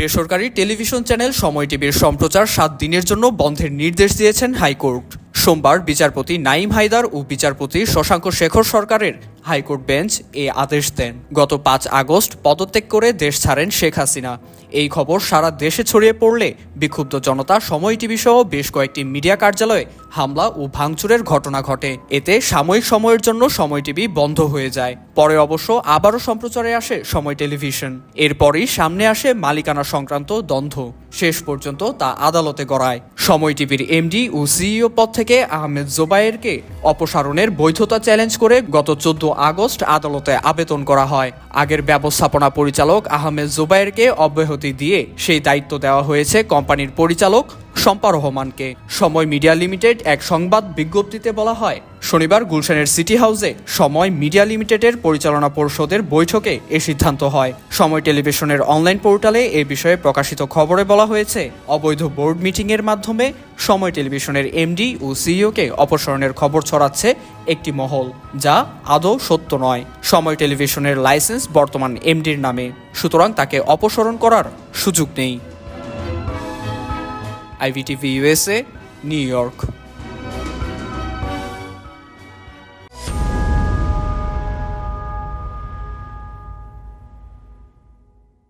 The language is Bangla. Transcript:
বেসরকারি টেলিভিশন চ্যানেল সময় টিভির সম্প্রচার সাত দিনের জন্য বন্ধের নির্দেশ দিয়েছেন হাইকোর্ট। সোমবার বিচারপতি নাইম হায়দার ও বিচারপতি শশাঙ্ক শেখর সরকারের হাইকোর্ট বেঞ্চ এ আদেশ দেন। গত পাঁচ আগস্ট পদত্যাগ করে দেশ ছাড়েন শেখ হাসিনা। এই খবর সারা দেশে ছড়িয়ে পড়লে বিক্ষুব্ধ জনতা সময় টিভি সহ বেশ কয়েকটি মিডিয়া কার্যালয়ে হামলা ও ভাঙচুরের ঘটনা ঘটে। এতে সাময়িক সময়ের জন্য সময় টিভি বন্ধ হয়ে যায়। পরে অবশ্য আবারও সম্প্রচারে আসে সময় টেলিভিশন। এরপরই সামনে আসে মালিকানা সংক্রান্ত দ্বন্দ্ব। শেষ পর্যন্ত তা আদালতে গড়ায়। সময় টিভির এমডি ও সিইও পদ থেকে আহমেদ জোবায়েরকে অপসারণের বৈধতা চ্যালেঞ্জ করে গত চোদ্দ আগস্ট আদালতে আবেদন করা হয়। আগের ব্যবস্থাপনা পরিচালক আহমেদ জোবায়েরকে অব্যাহতি দিয়ে সেই দায়িত্ব দেওয়া হয়েছে কোম্পানির পরিচালক শম্পা রহমানকে। সময় মিডিয়া লিমিটেড এক সংবাদ বিজ্ঞপ্তিতে বলা হয়, শনিবার গুলশানের সিটি হাউসে সময় মিডিয়া লিমিটেডের পরিচালনা পরিষদের বৈঠকে এ সিদ্ধান্ত হয়। সময় টেলিভিশনের অনলাইন পোর্টালে এ বিষয়ে প্রকাশিত খবরে বলা হয়েছে, অবৈধ বোর্ড মিটিংয়ের মাধ্যমে সময় টেলিভিশনের এমডি ও সিইওকে অপসারণের খবর ছড়াচ্ছে একটি মহল, যা আদৌ সত্য নয়। সময় টেলিভিশনের লাইসেন্স বর্তমান এমডির নামে, সুতরাং তাকে অপসারণ করার সুযোগ নেই। IVTV USA New York.